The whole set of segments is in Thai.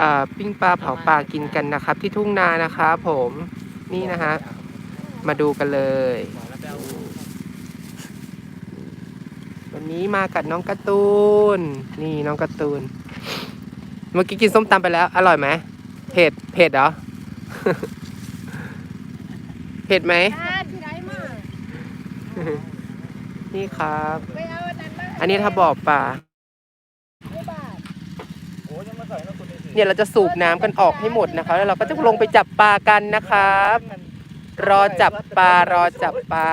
อ่าปิ้งปลาเผาปลากินกันนะครับ ที่ทุ่งนานะครับผมนี่นะฮะมาดูกันเลย วันนี้มากับน้องการ์ตูน นี่น้องการ์ตูน เมื่อกี้กินส้มตำไปแล้ว อร่อยไหมเผ็ดเผ็ดเหรอ เผ็ดไหมอ่าที่ไหนมานี่ครับไปเอาอันนั้นมาอันนี้ถ้าบ่อปลาไม่บาทโอ้ยังมาใส่นะคุณนี่สิ เนี่ยเราจะสูบน้ำกันออกให้หมดนะคะ แล้วเราก็จะลงไปจับปลากันนะครับ รอจับปลารอจับปลา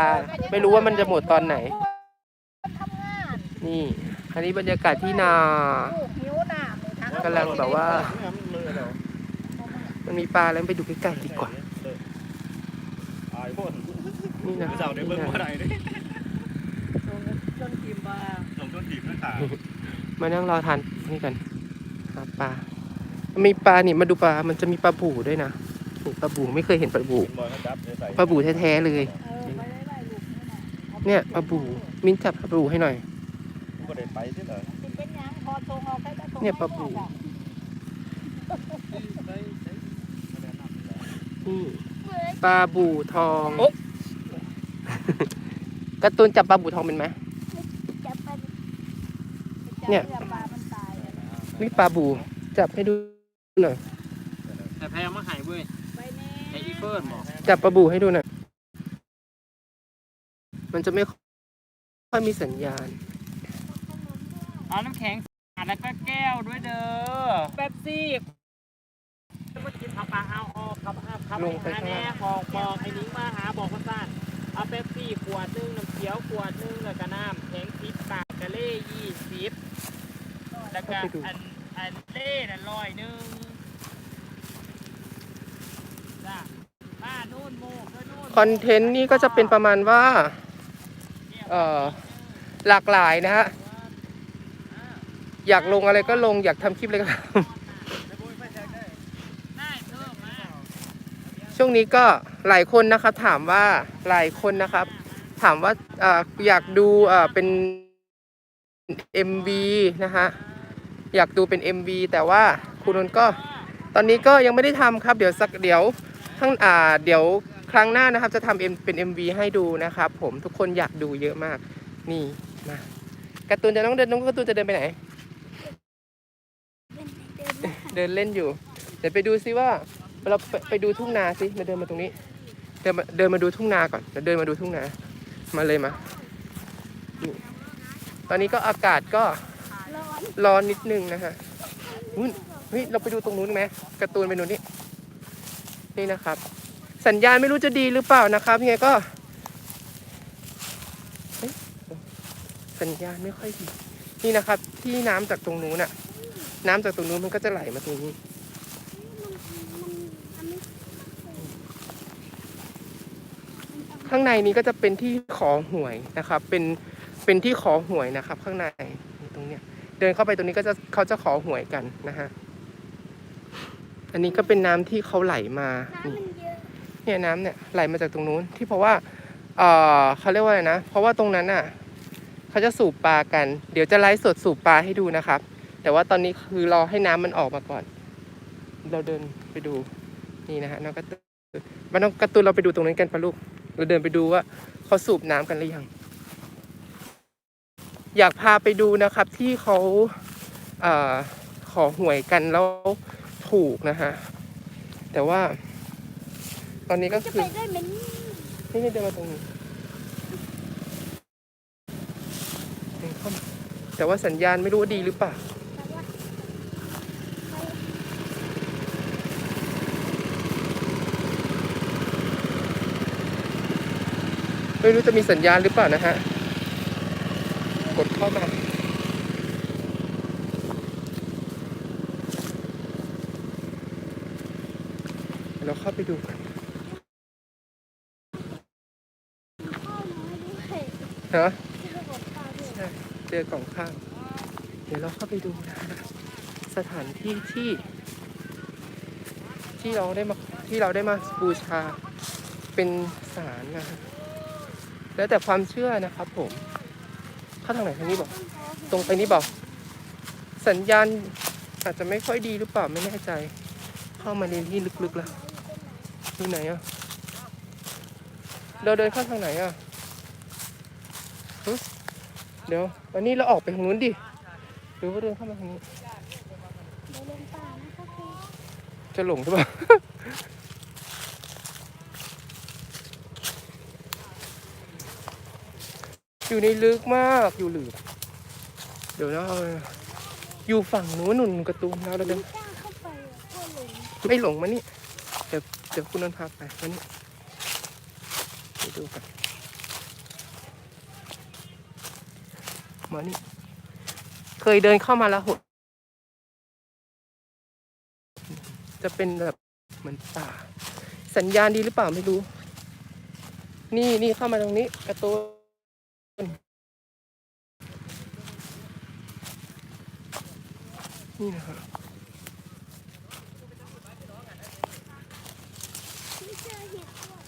ไม่รู้ว่ามันจะหมดตอนไหนทำงานนี่ อันนี้บรรยากาศที่นาลูกหิวน้ำเลยทั้งกำลังแบบว่าน้ำมือเรามันมีปลาแล้วไปดูใกล้ๆดีกว่า อายพ่นนี่นะเสาได้เบิ่งว่าไรนี่จนกินมาลงต้นถีบนั่นขา มานั่งรอทานนี่กันหาปลา มีปลานี่มาดูปลา มันจะมีปลาบูด้วยนะนี่ปลาบูไม่เคยเห็นปลาบูบอลนะจับใส่ปลาบูแท้ๆเลยเออไปไล่ๆลูกนี่นะเนี่ยปลาบูมิ้นจับปลาบูให้หน่อยก็ได้ไปที่ไหนสิเป็นหยังพอตรงออกไปได้ตรงเนี่ยปลาบูนี่ปลาบูทองการ์ตูนจับปลาบูทองเป็นไหมจับไปเนี่ยจับปลามันตายอะนะนี่ปลาบูจับให้ดูห น่อยแต่แพ้มาหายเว้ยไปแน่ไออีเฟิร์นบอกจับปลาบูให้ดูหน่อยมันจะไม่ค่อยมีสัญญาณ เอาน้ำแข็งสาดแล้วก็แก้วด้วยเด้อแป๊บซี่มากินขับปลาเอาออกขับขับขับลงไปหาข้างแน่ล่างบอกบอกไอ้นิ้งมาหาบอกว่าซ่านเอาแป๊บซี่ขวดหนึงน้ำเขียวขวดหนึงแล้วก็น้ำแข็งสิบปากกะเล่ยี่สิบแล้วก็อันอันเล่น่ะร้อยหนึงจ้าบ้านนู่นโมกเพื่อนนู่น คอนเทนต์นี่ก็จะเป็นประมาณว่าเอ่อหลากหลายนะฮะ อยากลงอะไรก็ลงอยากทำคลิปอะไรก็ทได้เพิ่มมาำช่วงนี้ก็หลายคนนะครับถามว่าหลายคนนะครับ ถามว่าเอ่ออยากดูเอ่อเป็น MV นะฮะ อยากดูเป็น MV แต่ว่าคุณนนท์ก็ตอนนี้ก็ยังไม่ได้ทำครับ เดี๋ยวสักเดี๋ยว ข้างอ่าเดี๋ยวครั้งหน้านะครับจะทำเอ็มเป็น MV ให้ดูนะครับผมทุกคนอยากดูเยอะมาก นี่มาการ์ตูนจะน้องเดินน้องการ์ตูนจะเดินไปไหน เดินเล่นอยู่ เดี๋ยวไปดูซิว่าเราไปไปดูทุ่งนาสิมาเดินมาตรงนี้ เดินมาเดินมาดูทุ่งนาก่อนเดี๋ยวเดินมาดูทุ่งนา มาเลยมานี่ตอนนี้ก็อากาศก็ร้อนร้อนนิดนึงนะฮะอุ๊ยเฮ้ยเราไปดูตรงนู้นไหมการ์ตูนไปนู้น นี่นะครับ สัญญาณไม่รู้จะดีหรือเปล่านะครับยังไงก็ สัญญาณไม่ค่อยดี นี่นะครับ ที่น้ำจากตรงนู้นน่ะ น้ำจากตรงนู้นมันก็จะไหลมาตรงนี้ข้างในนี้ก็จะเป็นที่ขอหวยนะครับ เป็นเป็นที่ขอหวยนะครับ ข้างในตรงเนี้ยเดินเข้าไปตรงนี้ก็จะเขาจะขอหวยกันนะฮะ อันนี้ก็เป็นน้ำที่เขาไหลมานี่เนี่ยน้ำเนี่ยไหลมาจากตรงนู้นที่เพราะว่าเออเขาเรียกว่าอะไรนะ เพราะว่าตรงนั้นน่ะเขาจะสูบปลากัน เดี๋ยวจะไลฟ์สดสูบปลาให้ดูนะครับ แต่ว่าตอนนี้คือรอให้น้ำมันออกมาก่อน เราเดินไปดูนี่นะฮะน้องกระตุนมาน้องกระตุนเราไปดูตรงนั้นกันปะลูก เราเดินไปดูว่าเขาสูบน้ำกันหรือยัง อยากพาไปดูนะครับที่เขาเออขอหวยกันแล้ว ถูกนะฮะ แต่ว่า ตอนนี้ก็จะคืไปอได้ไหมนี่นี่นี่เดินมาตรงนี้เดินเข้ามาแต่ว่าสัญญาณไม่รู้ว่าดีหรือเปล่า แต่ว่าไม่รู้จะมีสัญญาณหรือเปล่านะฮะ กดเข้ามา เดี๋ยวเราเข้าไปดูกันข้าวน้อยด้วยฮะที่ระบบข้าวด้วยใช่เจอกล่องข้าวเดี๋ยวเราเข้าไปดูนะฮะสถานที่ที่ ที่เราได้มาที่เราได้มาบูชาเป็นศาลนะฮะแล้วแต่ความเชื่อนะครับผม เข้าทางไหนทางนี้บอก ตรงไปนี้บอก สัญญาณอาจจะไม่ค่อยดีหรือเปล่าไม่แน่ใจ เข้ามาในที่ลึกๆแล้ว ที่ไหนอะ เราเดินเข้าทางไหนอะหึเดี๋ยววันนี้เราออกไปทางนู้นดิ หรือว่าเดินเข้ามาทางนี้ เดี๋ยวลงป่านะคะครูจะหลงหรือเปล่าอยู่ในลึกมากอยู่หลืบเดี๋ยวนะเอาอยู่ฝั่งนู้นหนุนการะตูนแล้วเราเดินไม่กล้าเข้าไปอะกลัวหลง ไม่หลงมานี่ เดี๋ยวคุณนนท์พาไปมานี่ไปดูกันมานี่เคยเดินเข้ามาแล้วหด จะเป็นแบบเหมือนป่า สัญญาณดีหรือเปล่าไม่รู้ นี่นี่เข้ามาตรงนี้ กระตูนนี่นะครับ ที่เจอเห็ดด้วย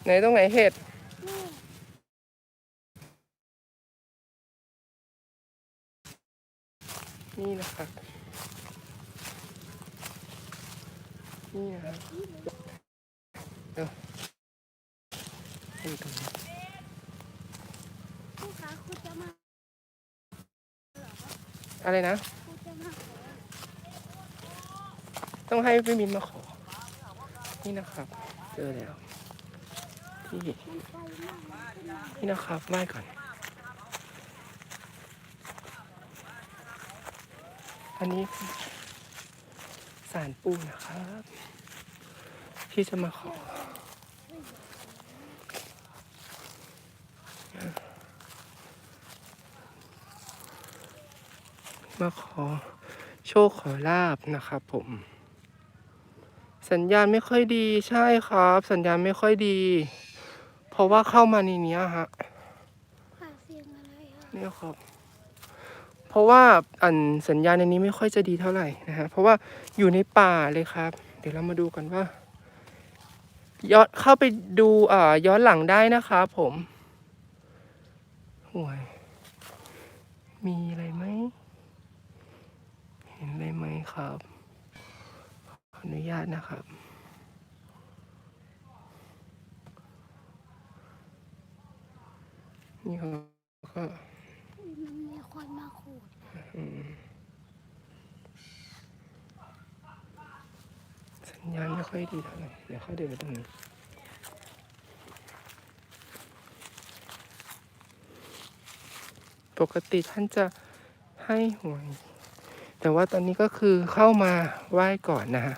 ไห นตรงไหนเห็ดนี่นะครับนี่นะครับเดี๋ยวให้ดูตรงนี้ครูคะครูจะมาอะไรนะครูจะมาขอต้องให้พี่มินมาขอ นี่นะครับ เจอแล้ว ที่ นี่นะครับไหว้ก่อน อันนี้สารปูนะครับ ที่จะมาขอมาขอโชคขอลาบนะครับผม สัญญาณไม่ค่อยดีใช่ครับ สัญญาณไม่ค่อยดี เพราะว่าเข้ามาในเนี้ยฮะหาเสียงอะไรอะเนี่ยครับ เพราะว่าอันสัญญาณในนี้ไม่ค่อยจะดีเท่าไหร่นะฮะเพราะว่าอยู่ในป่าเลยครับ เดี๋ยวเรามาดูกันว่าย้อนเข้าไปดูอ่าย้อนหลังได้นะครับผมห่วยมีอะไรไหม เห็นอะไรไหมครับ ขออนุญาตนะครับ นี่ครับก็มีคนมาขูดสัญญาณไม่ค่อยดีเท่าไหร่เดี๋ยวเขาเดินไปตรงนี้ปกติท่านจะให้หวย แต่ว่าตอนนี้ก็คือเข้ามาไหว้ก่อนนะฮะ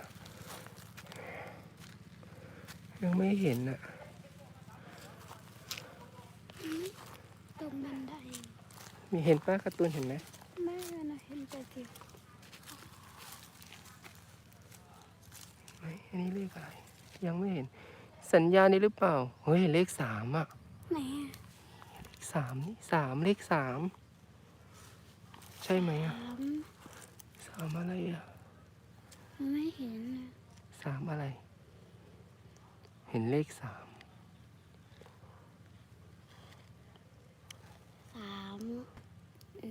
ยังไม่เห็นอะ ตรงบันได มีเห็นป้าการ์ตูนเห็นไหมแม่นะเห็นแต่เดียวไหมอันนี้เลขอะไร ยังไม่เห็น สัญญาณนี้หรือเปล่า เฮ้ย เลขสามอะ ไหนอะสามนี่สามเลขสาม ใช่ไหมอะถามสามอะไรอะไม่เห็นนะสามอะไร เห็นเลขสาม สาม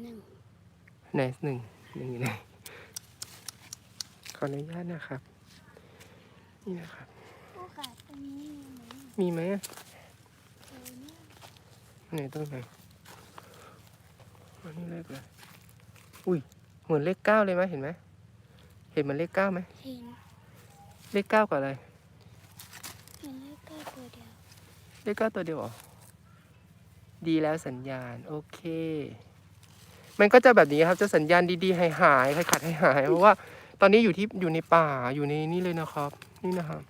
หนึ่งไหนหนึ่งหนึ่งอยู่ไหนขออนุญาตนะครับ นี่นะครับ โอกาสตรงนี้มีไหมมีไหมอะเออเนี่ยไหนตรงไหนอันนี้เลขอะไรอุ้ยเหมือนเลขเก้าเลยไหมเห็นไหมเห็นเหมือนเลขเก้าไหมเห็นเลขเก้ากับอะไร เห็นเลขเก้าตัวเดียว เลขเก้าตัวเดียวเหรอ ดีแล้วสัญญาณ โอเค มันก็จะแบบนี้ครับจะสัญญาณดีๆหายหายขัดหายหายเพราะว่าตอนนี้อยู่ที่อยู่ในป่าอยู่ในนี่เลยนะครับ นี่นะครับ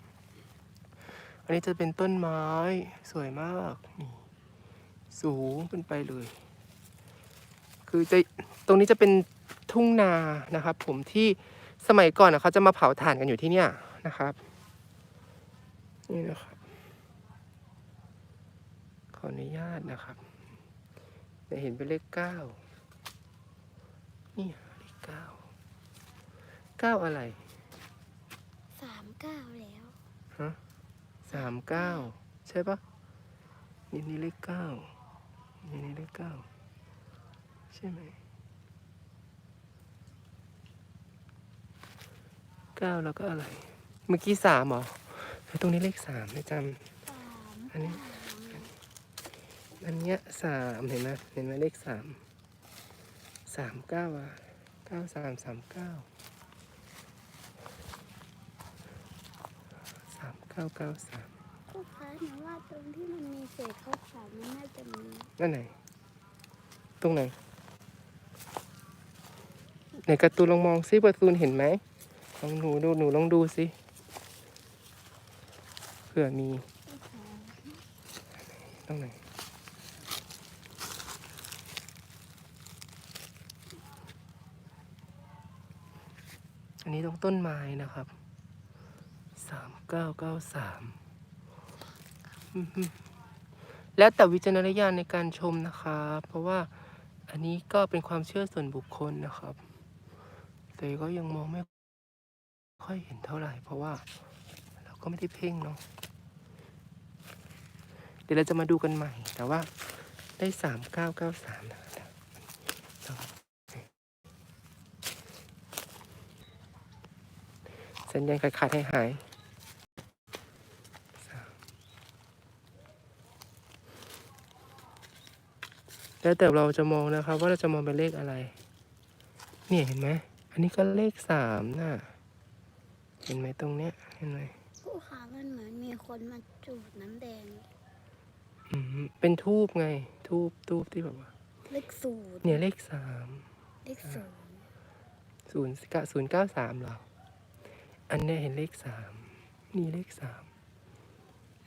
อันนี้จะเป็นต้นไม้สวยมากนี่สูงขึ้นไปเลย คือจะตรงนี้จะเป็นทุ่งนานะครับ ผมที่สมัยก่อนนะเขาจะมาเผาถ่านกันอยู่ที่เนี่ยนะครับนี่นะครับขออนุญาตนะครับจะเห็นเป็นเลขเก้า นี่เลขเก้าเก้าอะไรสามเก้าแล้วสามเก้าใช่ปะนี่นี่เลขเก้านี่นี่เลขเก้าใช่ไหมเก้าแล้วก็อะไร เมื่อกี้สามเหรอแล้วตรงนี้เลขสามไม่จสามำอันนี้อันเนี้ยสามเห็นไหมเห็นไหมเลขสาม สามเก้าอะเก้าสามสามเก้าสามเก้าเก้าสามลูกค้าหนูว่าตรงที่มันมีเศษข้าวสารมันน่าจะมีนั่นไหน ตรงไหนไหนการ์ตูนลองมองซิการ์ตูนเห็นไหมลองหนูดูหนูลองดูสิเผื่อมีข้าวสารตรงไหน นนี้ตรงต้นไม้นะครับสามเก้าเก้าสามแล้วแต่วิจารณญาณในการชมนะครับ เพราะว่าอันนี้ก็เป็นความเชื่อส่วนบุคคลนะครับ แต่ก็ยังมองไม่ค่อยเห็นเท่าไหร่ เพราะว่าเราก็ไม่ได้เพ่งเนาะเดี๋ยวเราจะมาดูกันใหม่ แต่ว่าได้สามเก้าเก้าสามนะครับ สัญญาณขาดขาดให้หายแล้วแต่เราจะมองนะครับ ว่าเราจะมองเป็นเลขอะไร เนี่ยเห็นไหม อันนี้ก็เลขสามน่ะ เห็นไหมตรงเนี้ย เห็นไหมผู้ค้ามันเหมือนมีคนมาจูดน้ำแดง อืม เป็นทูบไง ทูบทูบที่แบบว่า เลขศูนย์เนี่ยเลขสาม เลขศูนย์ศูนย์เก้าศูนย์เก้าสามเหรอ อันเนี้ยเห็นเลขสามนี่เลขสาม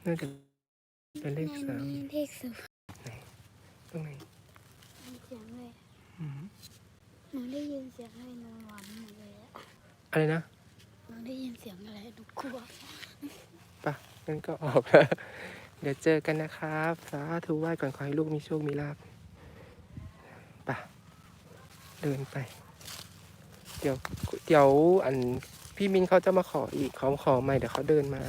น่าจะเป็นเลขสามนี่เลขศูนย์ตรงไหนมีเสียงเลยอืมหนูได้ยินเสียงอะไรหนูหวานหมดเลยอะอะไรนะหนูได้ยินเสียงอะไรหนูกลัวปะงั้นก็ออกแล้วเดี๋ยวเจอกันนะครับ สาธุไหว้ก่อนขอให้ลูกมีโชคมีลาภปะเดินไป เดี๋ยวเดี๋ยวอัน พี่มินเขาจะมาขออีกเขาขอใหม่เดี๋ยวเขาเดินมา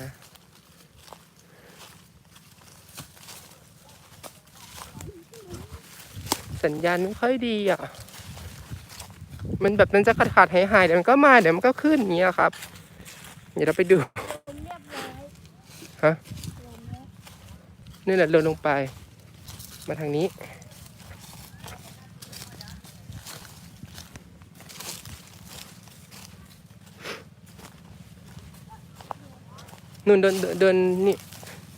สัญญาณไม่ค่อยดีอะ มันแบบมันจะขาดขาดหายหายๆเดี๋ยวมันก็มาเดี๋ยวมันก็ขึ้นอย่างเงี้ยครับ เดี๋ยวเราไปดูผมเรียบร้อยฮะลงแล้วนี่แหละลงลงไป มาทางนี้ นุ่นเดินเดินเดินนี่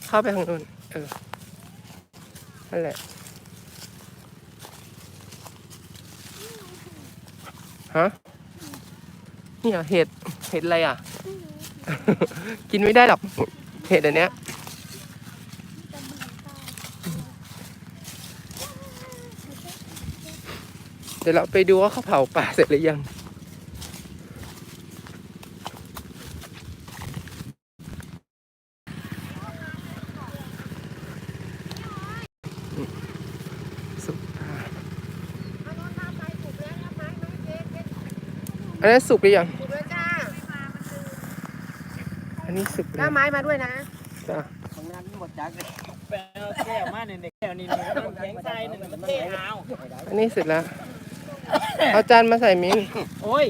เข้าไปทางนู้นเออนั่นแหละฮะนี่อะเห็ดเห็ดอะไรอะ กินไม่ได้หรอกเห็ดอันเนี้ยจะเหมือนตายเดี๋ยวเราไปดูว่าเขาเผาป่าเสร็จหรือยัง อันนั้นสุกหรือยังสุกแล้วจ้าอันนี้สุกหแล้น้าวไม้มาด้วยนะจ้ะของนั้นหมดจักเลยแปลแก้วมาเนี่ยแก้วนี่นี่มันแข็งใจหนึ่งมันเทเอาอันนี้เสร็จแล้ว เอาจานมาใส่มิ้นโอ้ย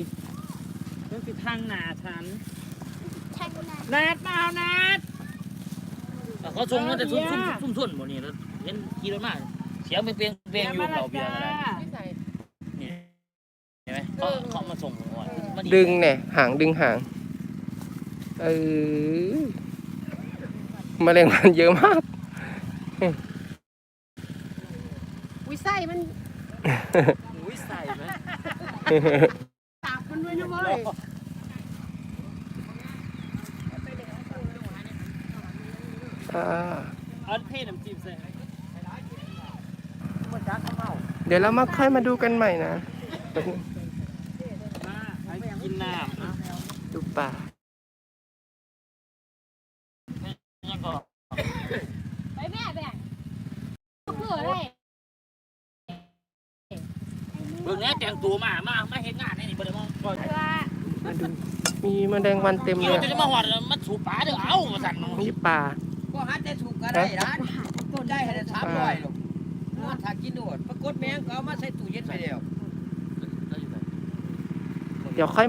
เรื่องสิทางหนาฉันช่างนะนัดมาเอานัดแต่เขาส่งมาแต่ซุ่มซุ่มซุ่มซุ่มหมดนี่แล้วเห็นขี่รถมาเสียงเป็นเปลียงเปลียงอยู่เราเบียร์อะไรนี่เห็นไหมเขาเขามาส่งผมว่ามา ดึงเนี่ย หางดึงหาง เออแมลงวันเยอะมาก อุ้ยไส้มันอุ้ยใส่ไหมตากมันด้วยนะเว้ยอ่าเอาเทน้ำจิ้มใส่หมดจักเขาเมาเดี๋ยวเรามาค่อยมาดูกันใหม่นะ มาให้กินน้ำนะ ดู ป่ายังก็ไปแม่แบ่งเพื่ออะไรเบิ่งแล้วแต่งตัวมามามาเห็นงานนี่บ่ได้มองก่อนเพื่อมาดูมีแมลงวันเต็มเกี่เลยวยจะมาหอดมาสูบปลาเด้อเอามาสั่นนี่ป่าก็หาแต่ถูกก็ได้ร้านต้นได้ให้ได้สามร้อยหรอกนวดถ้ากินนวดปรากฏแมงก็เอามาใส่ตู้เย็นไปแล้ว เดี๋ยวค่อย